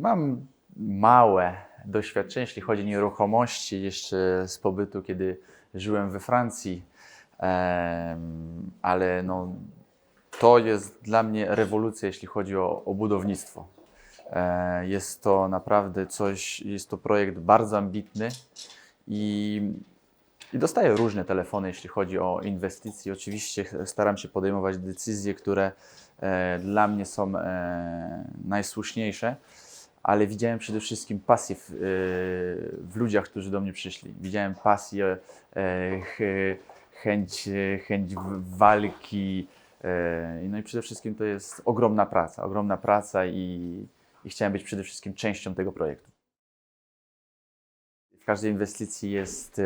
Mam małe doświadczenie, jeśli chodzi o nieruchomości, jeszcze z pobytu, kiedy żyłem we Francji, ale no, to jest dla mnie rewolucja, jeśli chodzi o, o budownictwo. E, Jest to naprawdę coś, jest to projekt bardzo ambitny i, i dostaję różne telefony, jeśli chodzi o inwestycje. Oczywiście staram się podejmować decyzje, które e, dla mnie są e, najsłuszniejsze, ale widziałem przede wszystkim pasję w, e, w ludziach, którzy do mnie przyszli. Widziałem pasję, e, ch- chęć, chęć walki. e, No i przede wszystkim to jest ogromna praca, ogromna praca i, i chciałem być przede wszystkim częścią tego projektu. W każdej inwestycji jest,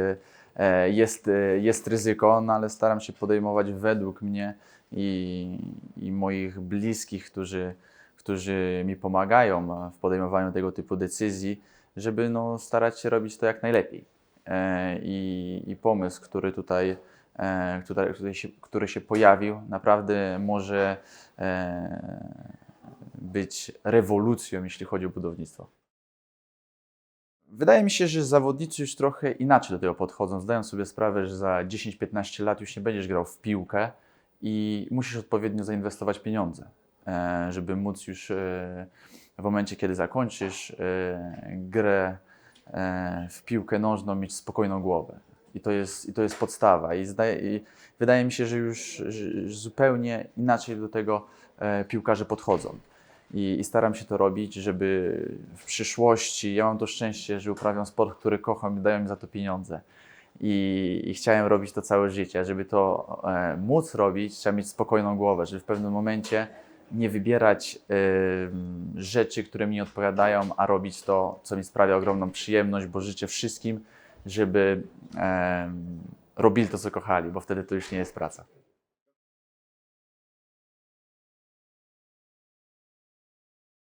jest, jest ryzyko, no ale staram się podejmować według mnie i, i moich bliskich, którzy, którzy mi pomagają w podejmowaniu tego typu decyzji, żeby no, starać się robić to jak najlepiej. E, I, i pomysł, który tutaj, e, który, który, się, który się pojawił, naprawdę może e, być rewolucją, jeśli chodzi o budownictwo. Wydaje mi się, że zawodnicy już trochę inaczej do tego podchodzą. Zdają sobie sprawę, że za 10-15 lat już nie będziesz grał w piłkę i musisz odpowiednio zainwestować pieniądze, żeby móc już e, w momencie, kiedy zakończysz e, grę e, w piłkę nożną, mieć spokojną głowę. I to jest, i to jest podstawa. I, zdaje, I wydaje mi się, że już zupełnie inaczej do tego e, piłkarze podchodzą i, i staram się to robić, żeby w przyszłości, ja mam to szczęście, że uprawiam sport, który kocham i dają mi za to pieniądze. I, i chciałem robić to całe życie. Żeby to e, móc robić, trzeba mieć spokojną głowę, żeby w pewnym momencie nie wybierać em, rzeczy, które mi odpowiadają, a robić to, co mi sprawia ogromną przyjemność, bo życzę wszystkim, żeby em, robili to, co kochali, bo wtedy to już nie jest praca.